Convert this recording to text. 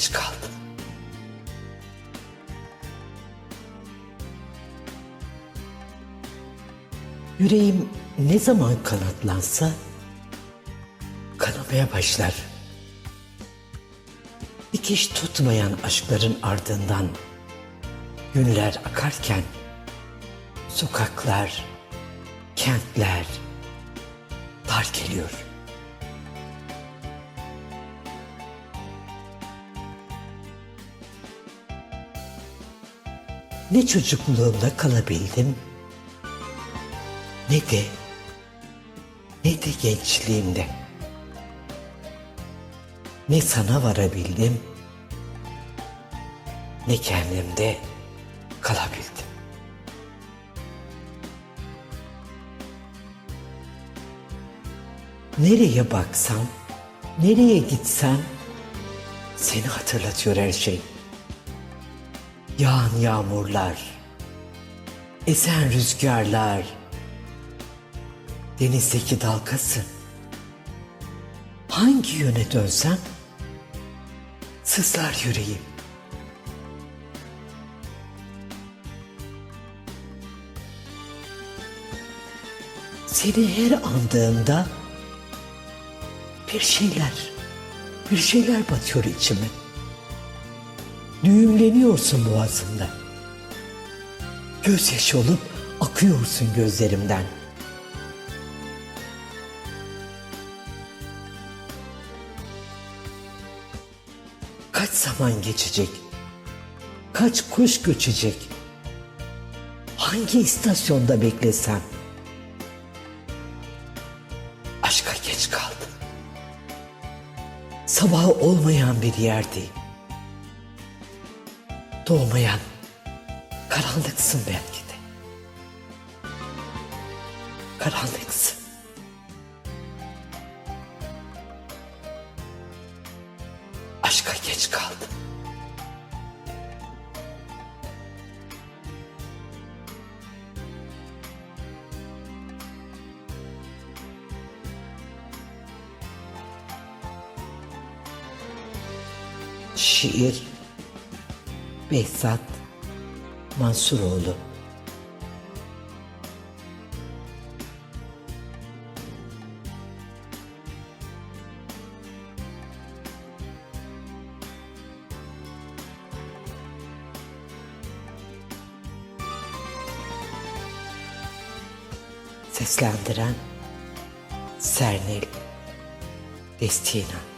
geç kaldım. Yüreğim ne zaman kanatlansa kanamaya başlar. Dikiş tutmayan aşkların ardından günler akarken sokaklar, kentler dar geliyor. Ne çocukluğumda kalabildim ne de ne de gençliğimde. Ne sana varabildim ne kendimde kalabildim. Nereye baksam, nereye gitsem seni hatırlatıyor her şey. Yağan yağmurlar, esen rüzgarlar, denizdeki dalgası. Hangi yöne dönsem sızlar yüreğim. Seni her andığımda bir şeyler, bir şeyler batıyor içime. Düğümleniyorsun boğazımda. Gözyaşı olup akıyorsun gözlerimden. Kaç zaman geçecek? Kaç kuş göçecek? Hangi istasyonda beklesem? Aşka geç kaldım. Sabahı olmayan bir yerdeyim. Doğmayan karanlıksın belki de. Karanlıksın. Aşka geç kaldım. Şiir Behzat Mansuroğlu. Seslendiren Sernil Destina